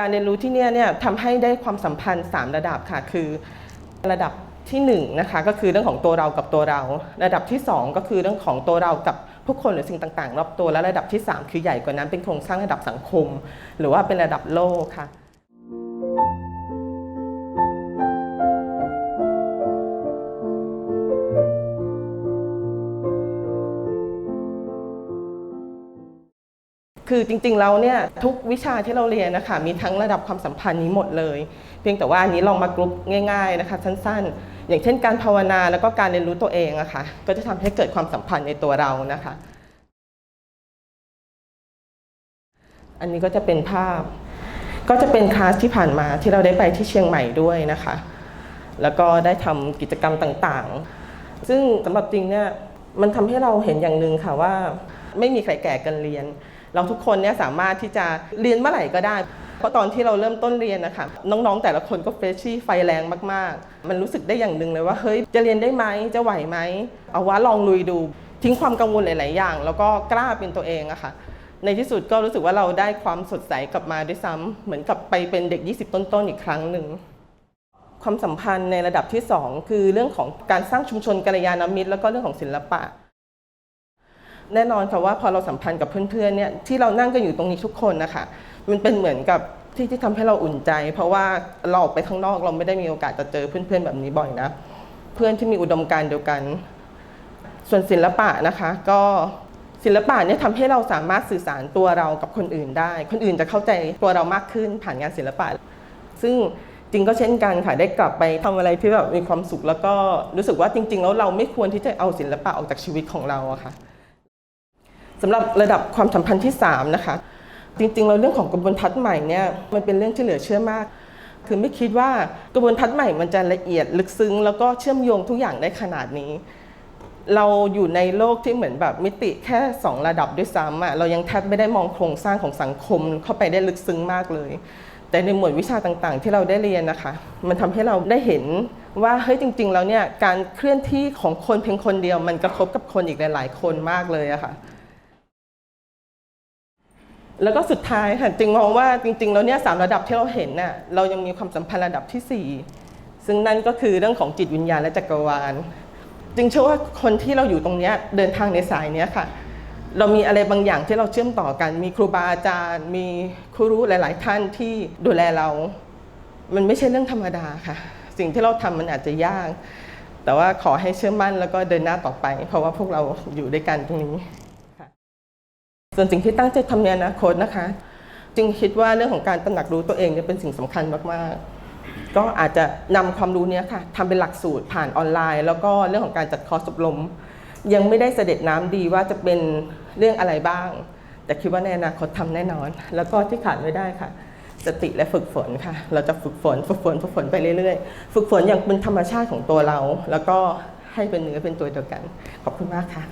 การเรียนรู้ที่เนี่ยเนี่ยทำให้ได้ความสัมพันธ์ 3 ระดับค่ะ คือระดับที่1นะคะก็คือเรื่องของตัวเรากับตัวเรา ระดับที่ 2 ก็คือเรื่องของตัวเรากับผู้คนหรือสิ่งต่างๆ รอบตัวและระดับที่ 3 คือใหญ่กว่านั้นเป็นโครงสร้างระดับสังคม หรือว่าเป็นระดับโลกค่ะ คือจริงๆแล้วเนี่ยทุกวิชาที่เราเรียนนะคะมีทั้งระดับความสัมพันธ์นี้หมดเลย เพียงแต่ว่าอันนี้ลองมากรุ๊ปง่าย ๆนะคะ สั้นๆ อย่างเช่นการภาวนาแล้วก็การเรียนรู้ตัวเองอะคะ่ะก็จะทำให้เกิดความสัมพันธ์ในตัวเรานะคะ อันนี้ก็จะเป็นภาพ ก็จะเป็นคลาสที่ผ่านมาที่เราได้ไปที่เชียงใหม่ด้วยนะคะ แล้วก็ได้ทำกิจกรรมต่างๆ ซึ่งสำหรับจริงเนี่ยมันทำให้เราเห็นอย่างหนึ่งค่ะว่า ไม่มีใครแก่กันเรียน เราทุกคนเนี่ยสามารถที่จะเรียนเมื่อไหร่ก็ได้ เพราะตอนที่เราเริ่มต้นเรียนนะคะน้องๆ แต่ละคนก็เฟรชชี่ไฟแรงมากๆ มันรู้สึกได้อย่างหนึ่งเลยว่าเฮ้ยจะเรียนได้ไหมจะไหวไหมเอาว่าลองลุยดู ทิ้งความกังวลหลาย ๆ อย่าง แล้วก็กล้าเป็นตัวเองอะค่ะในที่สุดก็รู้สึกว่าเราได้ความสดใสกลับมาด้วยซ้ำเหมือนกับไปเป็นเด็ก 20 ต้น ๆ อีกครั้งหนึ่งความสัมพันธ์ในระดับที่ 2 คือเรื่องของการสร้างชุมชนกัลยาณมิตร แล้วก็เรื่องของศิลปะ แน่นอนค่ะว่าพอเราสัมพันธ์กับเพื่อนๆเนี่ยที่เรานั่งกันอยู่ตรงนี้ทุกคนนะคะมันเป็นเหมือนกับที่ที่ทำให้เราอุ่นใจ เพราะว่าเราออกไปข้างนอกเราไม่ได้มีโอกาสจะเจอเพื่อนๆแบบนี้บ่อยนะ เพื่อนที่มีอุดมการณ์เดียวกัน ส่วนศิลปะนะคะ ก็ศิลปะเนี่ยทำให้เราสามารถสื่อสารตัวเรากับคนอื่นได้ คนอื่นจะเข้าใจตัวเรามากขึ้นผ่านงานศิลปะ ซึ่งจริงก็เช่นกันค่ะได้กลับไปทำอะไรที่แบบมีความสุขแล้วก็รู้สึกว่าจริง ๆ แล้วเราไม่ควรที่จะเอาศิลปะออกจากชีวิตของเราอะค่ะ สำหรับระดับความสัมพันธ์ที่ 3 นะคะ จริงๆเราเรื่องของกระบวนทัศน์ใหม่เนี่ยมันเป็นเรื่องที่เหลือเชื่อมาก คือไม่คิดว่ากระบวนทัศน์ใหม่มันจะละเอียดลึกซึ้ง แล้วก็เชื่อมโยงทุกอย่างได้ขนาดนี้ เราอยู่ในโลกที่เหมือนแบบมิติแค่ 2 ระดับด้วยซ้ำอะเรายังแทบไม่ได้มองโครงสร้างของสังคมเข้าไปได้ลึกซึ้งมากเลย แต่ในหมวดวิชาต่างๆ ที่เราได้เรียนนะคะ มันทำให้เราได้เห็นว่าเฮ้ยจริง ๆ แล้วเนี่ยการเคลื่อนที่ของคนเพียงคนเดียว มันกระทบกับคนอีกหลาย ๆ คนมากเลยอะค่ะ แล้วก็สุดท้ายค่ะจึงมองว่าจริง ๆ แล้วเนี่ยสามระดับที่เราเห็นน่ะเรายังมีความสัมพันธ์ระดับที่ 4 ซึ่งนั่นก็คือเรื่องของจิตวิญญาณและจักรวาล จึงเชื่อว่าคนที่เราอยู่ตรงเนี้ยเดินทางในสายนี้ค่ะ เรามีอะไรบางอย่างที่เราเชื่อมต่อกัน มีครูบาอาจารย์ มีครูรู้หลาย ๆ ท่านที่ดูแลเรา มันไม่ใช่เรื่องธรรมดาค่ะ สิ่งที่เราทำมันอาจจะยาก แต่ว่าขอให้เชื่อมั่นแล้วก็เดินหน้าต่อไป เพราะว่าพวกเราอยู่ด้วยกันตรงนี้ ส่วนสิ่งที่ตั้งใจทำในอนาคตนะคะ จึงคิดว่าเรื่องของการตระหนักรู้ตัวเองเนี่ยเป็นสิ่งสำคัญมากๆ ก็อาจจะนำความรู้เนี้ยค่ะทำเป็นหลักสูตรผ่านออนไลน์ แล้วก็เรื่องของการจัดคอร์สอบรม ยังไม่ได้เสด็จน้ำดีว่าจะเป็นเรื่องอะไรบ้าง แต่คิดว่าในอนาคตทำแน่นอน แล้วก็ที่ขาดไม่ได้ค่ะ สติและฝึกฝนค่ะ เราจะฝึกฝนฝึกฝนฝึกฝนไปเรื่อยๆ ฝึกฝนอย่างเป็นธรรมชาติของตัวเรา แล้วก็ให้เป็นเนื้อเป็นตัวเดียวกัน ขอบคุณมากค่ะ